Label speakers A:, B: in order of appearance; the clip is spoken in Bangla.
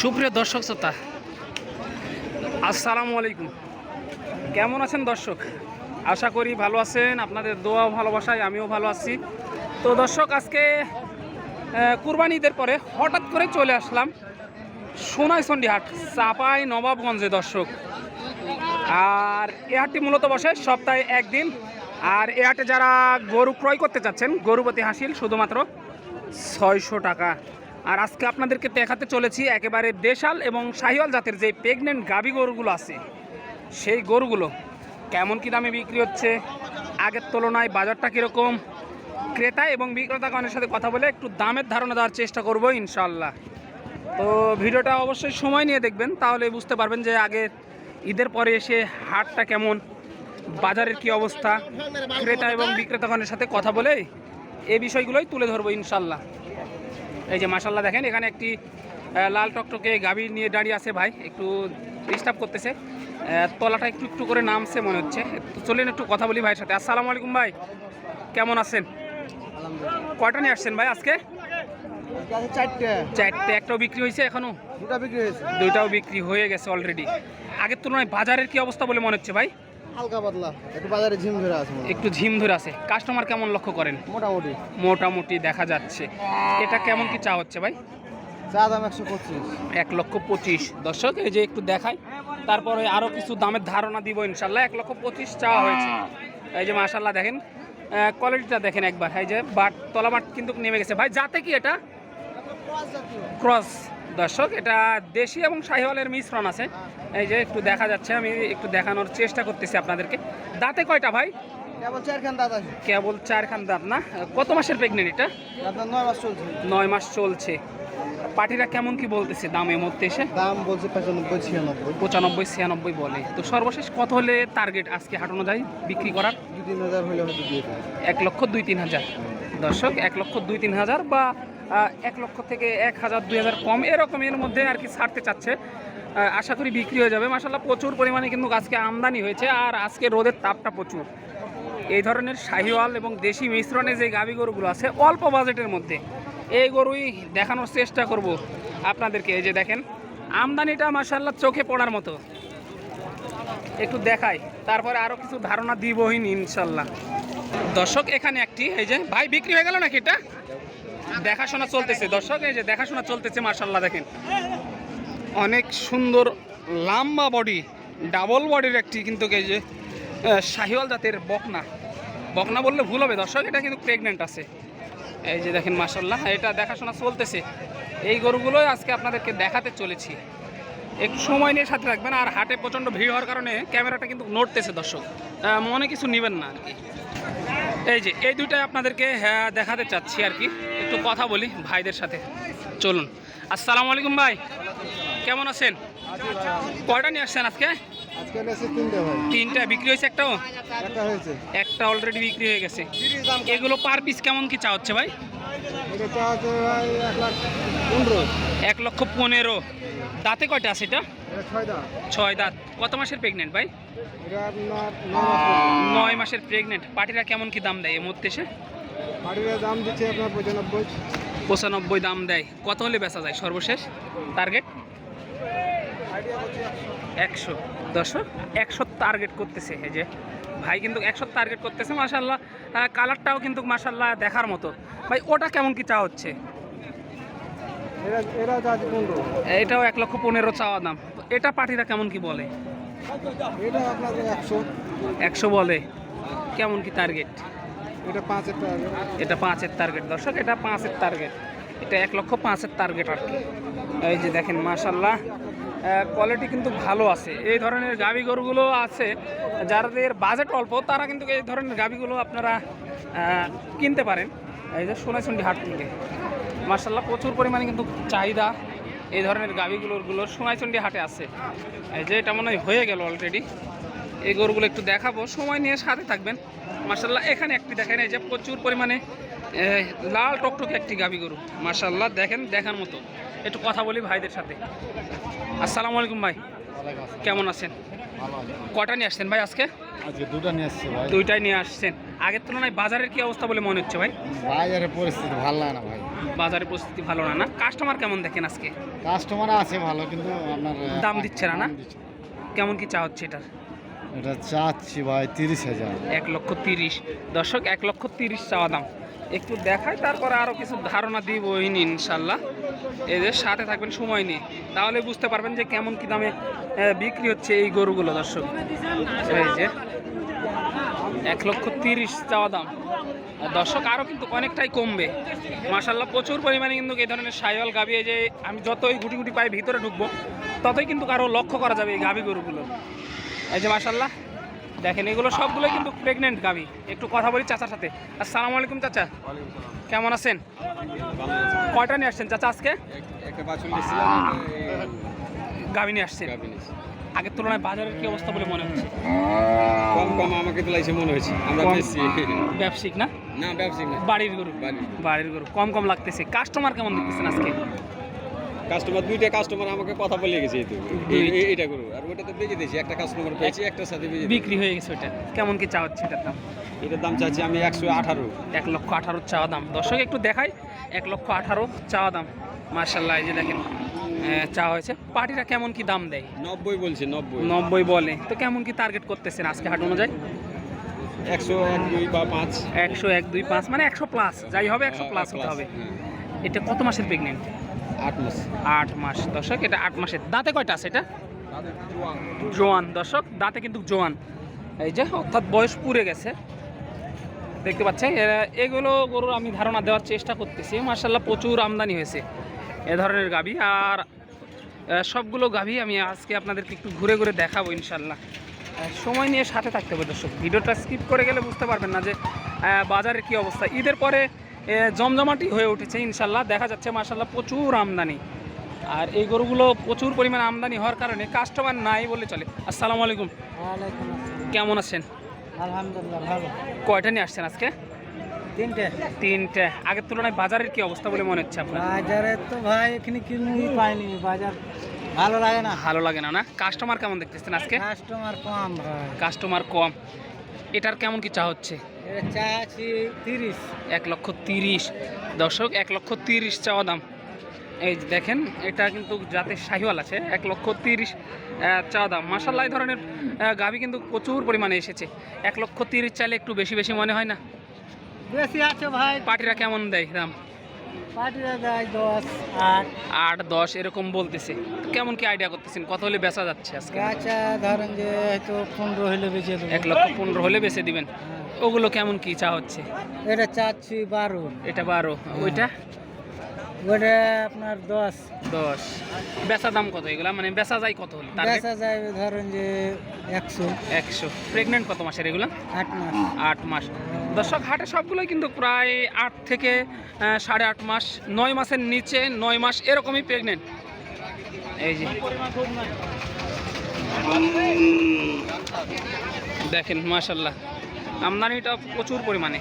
A: সুপ্রিয় দর্শক শ্রোতা আসসালামু আলাইকুম। কেমন আছেন দর্শক? আশা করি ভালো আছেন আপনাদের দোয়া ভালোবাসায় আমিও ভালো আছি। তো দর্শক আজকে আহ, কুরবানি ঈদের পরে হঠাৎ করে চলে আসলাম সোনাইচন্ডী হাট চাপাই নবাবগঞ্জে দর্শক। আর এ হাটটি মূলত বসে সপ্তাহে একদিন। আর এ হাটে যারা গরু ক্রয় করতে চাচ্ছেন গরুপতি হাসিল শুধুমাত্র ছয়শো টাকা। আর আজকে আপনাদেরকে দেখাতে চলেছি একেবারে দেশাল এবং শাহিওয়াল জাতের যে প্রেগনেন্ট গাভী গরুগুলো আছে, সেই গরুগুলো কেমন কী দামে বিক্রি হচ্ছে, আগের তুলনায় বাজারটা কীরকম, ক্রেতা এবং বিক্রেতাগণের সাথে কথা বলে একটু দামের ধারণা দেওয়ার চেষ্টা করব ইনশাল্লাহ তো ভিডিওটা অবশ্যই সময় নিয়ে দেখবেন, তাহলে বুঝতে পারবেন যে আগে ঈদের পরে এসে হাটটা কেমন, বাজারের কি অবস্থা, ক্রেতা এবং বিক্রেতাগণের সাথে কথা বলে এই বিষয়গুলোই তুলে ধরবো ইনশাল্লাহ এই যে মাসাল্লাহ দেখেন এখানে একটি লাল টকটকে গাভী নিয়ে দাঁড়িয়ে আছে ভাই একটু ডিস্টার্ব করতেছে। তলাটা একটু একটু করে নামছে মনে হচ্ছে। চলেন একটু কথা বলি ভাইয়ের সাথে। আসসালামু আলাইকুম ভাই কেমন আছেন? কয়টা নিয়ে আসছেন ভাই আজকে?
B: চারটে।
A: একটাও বিক্রি হয়েছে এখনও?
B: দুটা বিক্রি হয়েছে।
A: দুইটাও বিক্রি হয়ে গেছে অলরেডি আগের তুলনায় বাজারের কি অবস্থা বলে মনে হচ্ছে ভাই?
B: হালকা পাতলা একটু বাজারে ঝিম ধরে আছে
A: একটু ঝিম ধরে আছে। কাস্টমার কেমন লক্ষ্য করেন?
B: মোটামুটি।
A: মোটামুটি দেখা যাচ্ছে। এটা কেমন কি চা হচ্ছে ভাই?
B: চা দাম একশো পঁচিশ।
A: এক লক্ষ পঁচিশ। দর্শক এই যে একটু দেখাই। তারপরে আরও কিছু দামের ধারণা দিব ইনশাল্লাহ এক লক্ষ পঁচিশ চাওয়া হয়েছে। এই যে মাশাল্লাহ দেখেন কোয়ালিটিটা দেখেন একবার। এই যে বাট তলাবাট কিন্তু নেমে গেছে। ভাই যাতে কি এটা? ক্রস দর্শক এটা দেশি এবং শাহিওয়ালের মিশ্রণ আছে। এই যে একটু দেখা যাচ্ছে আমি একটু দেখানোর চেষ্টা করতেছি আপনাদেরকে। দাঁতে কয়টা ভাই?
B: কেবল চারখান দাঁত আছে।
A: কেবল চারখান দাঁত না? কত মাসের প্রেগনেন্ট এটা?
B: নয় মাস চলছে।
A: নয় মাস চলছে। পাটিরা কেমন কি বলতেছে দাম এই মধ্যে এসে?
B: দাম বলছে পঁচানব্বই ছিয়ানব্বই।
A: পঁচানব্বই ছিয়ানব্বই বলে। তো সর্বশেষ কত হলে টার্গেট আজকে হাঁটানো যায় বিক্রি করার?
B: দু তিন হাজার হলে হয়তো
A: এক লক্ষ দুই তিন হাজার। দর্শক এক লক্ষ দুই তিন হাজার বা এক লক্ষ থেকে এক হাজার, দুই হাজার কম এরকমের মধ্যে আর কি ছাড়তে চাচ্ছে। আশা করি বিক্রি হয়ে যাবে। মাসাল্লাহ প্রচুর পরিমাণে কিন্তু আজকে আমদানি হয়েছে আর আজকে রোদের তাপটা প্রচুর। এই ধরনের শাহিওয়াল এবং দেশি মিশ্রণে যে গাভী গরুগুলো আছে, অল্প বাজেটের মধ্যে এই গরুই দেখানোর চেষ্টা করব আপনাদেরকে। এই যে দেখেন, আমদানিটা মাসাল্লাহ চোখে পড়ার মতো। একটু দেখাই, তারপরে আরও কিছু ধারণা দিবহীন ইনশাল্লাহ দর্শক, এখানে একটি, এই যে, ভাই, বিক্রি হয়ে গেল নাকি এটা? দেখাশোনা চলতেছে, দর্শক, এই যে দেখাশোনা চলতেছে মার্শাল্লাহ দেখেন। অনেক সুন্দর লাম্বা বডি ডাবল বডির একটি কিন্তু এই যে শাহিওয়াল জাতের বকনা। বকনা বললে ভুল হবে, দর্শক, এটা কিন্তু প্রেগনেন্ট আছে। এই যে দেখেন মার্শাল্লাহ এটা দেখাশোনা চলতেছে। এই গরুগুলোই আজকে আপনাদেরকে দেখাতে চলেছি। একটু সময় নিয়ে সাথে রাখবেন, আর হাটে প্রচণ্ড ভিড় হওয়ার কারণে ক্যামেরাটা কিন্তু নড়তেছে, দর্শক। মনে কিছু নেবেন না আর কি। এই যে এই দুইটাই আপনাদেরকে হ্যাঁ, দেখাতে চাচ্ছি আর কি। একটু কথা বলি ভাইদের সাথে। চলুন। আসসালামু আলাইকুম ভাই। কেমন আছেন? কয়টা নিয়ে আসছেন আজকে?
B: তিনটে
A: বিক্রি হয়েছে একটাও?
B: একটা
A: একটা অলরেডি বিক্রি হয়ে গেছে। এগুলো পার পিস কেমন কি চা হচ্ছে ভাই?
B: এক
A: লক্ষ পনেরো। দাঁতে কয়টা আছে এটা?
B: ছয় দাঁত।
A: কত মাসের প্রেগনেন্ট ভাই?
B: নয়
A: মাসের প্রেগনেন্ট পার্টিরা কেমন কি দাম দেয় মধ্যে এসে?
B: বাড়ির দাম দিচ্ছে আপনার পঁচানব্বই।
A: পঁচানব্বই দাম দেয়। কত হলে বেচা যায় সর্বশেষ? টার্গেট একশো। দশশো একশো টার্গেট করতেছে এই যে। ভাই কিন্তু একশো টার্গেট করতেছে মাসাল্লাহ কালারটাও কিন্তু মাসাল্লাহ দেখার মতো। ভাই ওটা কেমন কি চা হচ্ছে? এটাও এক লক্ষ পনেরো চাওয়া দাম। এটা পার্টিরা কেমন কি বলে?
B: এটা একশো।
A: একশো বলে। কেমন কি টার্গেট
B: এটা পাঁচের টাকা
A: এটা পাঁচের টার্গেট দর্শক এটা পাঁচের টার্গেট এটা এক লক্ষ পাঁচের টার্গেট আর কি। এই যে দেখেন মাশাল্লাহ কোয়ালিটি কিন্তু ভালো আছে। এই ধরনের গাভী গরুগুলো আছে। যাদের বাজেট অল্প তারা কিন্তু এই ধরনের গাভীগুলো আপনারা কিনতে পারেন। এই যে সোনাচন্ডি হাট থেকে। মার্শাল্লাহ প্রচুর পরিমাণে কিন্তু চাহিদা। এই ধরনের গাভীগুলোরগুলো সোনাইচন্ডি হাটে আছে। এই যে এটা মনে হয় হয়ে গেল অলরেডি এই গরুগুলো একটু দেখাবো সময় নিয়ে সাথে থাকবেন। মার্শাল্লাহ এখানে একটি দেখেন এই যে প্রচুর পরিমাণে লাল টকটকে একটি গাভী গরু। মার্শাল্লাহ দেখেন দেখার মতো। একটু কথা বলি ভাইদের সাথে। আসসালামু আলাইকুম ভাই। কেমন আছেন? কটা নিয়ে আসছেন ভাই আজকে?
B: আজকে দুটো নিয়ে এসছে ভাই।
A: দুইটাই নিয়ে আসছেন। আগের তুলনায় বাজারের কি অবস্থা বলে মনে হচ্ছে ভাই?
B: বাজারের পরিস্থিতি ভালো না ভাই।
A: বাজারের পরিস্থিতি ভালো না না? কাস্টমার কেমন দেখেন আজকে?
B: কাস্টমার আছে ভালো কিন্তু আপনার
A: দাম দিচ্ছে না, না? কেমন কি চা হচ্ছে এটার?
B: এটা চাচ্ছি ভাই তিরিশ হাজার।
A: এক লক্ষ তিরিশ। দর্শক এক লক্ষ তিরিশ চাওয়া দাম। একটু দেখাই তারপরে আরও কিছু ধারণা দিব ওইনি ইনশাল্লাহ। এদের সাথে থাকবেন সময় নিয়ে তাহলে বুঝতে পারবেন যে কেমন কি দামে বিক্রি হচ্ছে এই গরুগুলো দর্শক। এই যে। এক লক্ষ তিরিশ চাওয়া দাম। আর দর্শক আরও কিন্তু অনেকটাই কমবে। মাসাল্লাহ প্রচুর পরিমাণে কিন্তু এই ধরনের সাইওয়াল এই যে আমি যতই গুটি গুটি পায়ে ভিতরে ঢুকবো ততই কিন্তু কারও লক্ষ্য করা যাবে এই গাভি গরুগুলো। এই যে মাসাল্লাহ দেখেন এগুলো সবগুলো কিন্তু প্রেগনেন্ট গাভি একটু কথা বলি চাচার সাথে। আসসালামু আলাইকুম চাচা। কেমন আছেন? কয়টা নিয়ে আসছেন চাচা আজকে? গাভি নিয়ে আসছেন। আগের তুলনায় বাজারের কি অবস্থা বলে মনে হচ্ছে?
C: কম কম আমাকে তো লাগছে মনে হয়েছে আমরা বেশি।
A: ব্যবসায়িক না?
C: না ব্যবসায়িক না।
A: বাড়ির গরু?
C: বাড়ির।
A: গরু। কম কম লাগতেছে। কাস্টমার কেমন দেখতেছেন আজকে?
C: কাস্টমার দুইটা কাস্টমার আমাকে কথা বলে গেছে এই তো। এই- এইটা করো আর ওটা তো বেঁচে দিয়েছি। একটা কাস্টমার পেয়েছি একটার সাথে দিয়েছি।
A: বিক্রি হয়ে গেছে ওইটা। কেমন কি চা হচ্ছে এটার দাম?
C: এটার দাম চাচ্ছি আমি একশো আঠারো।
A: এক লক্ষ আঠারো চাওয়া দাম। দর্শক একটু দেখাই। এক লক্ষ আঠারো চাওয়া দাম। মার্শাল্লাহ এই যে দেখেন। চা হয়েছে। পার্টিরা কেমন কি দাম দেয়?
C: নব্বই বলছে নব্বই।
A: নব্বই বলে। তো কেমন কি টার্গেট করতেছেন আজকে হাট অনুযায়ী?
C: একশো এক দুই বা পাঁচ।
A: একশো এক দুই পাঁচ মানে একশো প্লাস যাই হবে একশো প্লাস হতে হবে।
C: হ্যাঁ,
A: এটা কত মাসের প্রেগনেন্ট
C: আট মাস।
A: আট মাস। দর্শক এটা আট মাসের। দাঁতে কয়টা আছে এটা? জোয়ান। দর্শক। দাঁতে কিন্তু জোয়ান। এই যে অর্থাৎ বয়স পুড়ে গেছে। দেখতে পাচ্ছেন এগুলো গরুর আমি ধারণা দেওয়ার চেষ্টা করতেছি। মার্শাল্লাহ প্রচুর আমদানি হয়েছে। এ ধরনের গাভী। আর সবগুলো গাভী আমি আজকে আপনাদেরকে একটু ঘুরে ঘুরে দেখাবো ইনশাল্লাহ। সময় নিয়ে সাথে থাকতে হবে দর্শক। ভিডিওটা স্কিপ করে গেলে বুঝতে পারবেন না যে বাজারের কি অবস্থা। ঈদের পরে জমজমাটি হয়ে উঠেছে ইনশাল্লাহ। দেখা যাচ্ছে মার্শাল্লাহ প্রচুর আমদানি। আর এই গরুগুলো প্রচুর পরিমাণ আমদানি হওয়ার কারণে কাস্টমার নাই বলে চলে। আসসালামু আলাইকুম। কেমন আছেন?
B: আলহামদুলিল্লাহ ভালো।
A: কয়টা নিয়ে আসছেন আজকে?
B: তিনটে।
A: তিনটে। আগের তুলনায় বাজারের কি অবস্থা বলে মনে হচ্ছে আপনার?
B: বাজারে তো ভাই এখানে কিনুই পাইনি? বাজার ভালো লাগে না।
A: ভালো লাগে না না? কাস্টমার কেমন দেখতেছেন আজকে?
B: কাস্টমার কম ভাই।
A: কাস্টমার কম। এটার কেমন কি চা হচ্ছে?
B: চা আছি তিরিশ।
A: এক লক্ষ তিরিশ। দর্শক এক লক্ষ তিরিশ চাওয়া দাম। এই দেখেন এটা কিন্তু যাতে শাহিওয়াল আছে। এক লক্ষ তিরিশ চাওয়া দাম। মাসাল্লাহ ধরনের গাভী কিন্তু প্রচুর পরিমাণে এসেছে। এক লক্ষ তিরিশ চাইলে একটু বেশি বেশি মনে হয় না?
B: বেশি আছে ভাই।
A: পার্টিরা কেমন দেয় দাম?
B: পাটিরা দেয় দশ আট।
A: আট দশ এরকম বলতেছে। কেমন কি আইডিয়া করতেছেন? কত হলে বেচা যাচ্ছে আজকে?
B: গাছা ধরেন যে হয়তো পনেরো হলে বেঁচে দেবো।
A: এক লক্ষ পনেরো হলে বেচে দিবেন।
B: হ্যাঁ।
A: ওগুলো কেমন কি চা হচ্ছে?
B: এটা চাচ্ছি বারো।
A: এটা বারো। ওইটা?
B: ওটা আপনার দশ।
A: দশ। বেচা দাম কত এগুলা? মানে বেচা যায় কত হলে?
B: বেচা যায় ধরেন যে একশো।
A: একশো। প্রেগনেন্ট কত মাসের এগুলা?
B: আট মাস।
A: আট মাস। দর্শক, হাটে সবগুলোই কিন্তু প্রায় আট থেকে সাড়ে আট মাস, নয় মাসের নিচে, নয় মাস এরকমই প্রেগনেন্ট এই যে। দেখেন মাশাল্লাহ আমদানিটা প্রচুর পরিমাণে।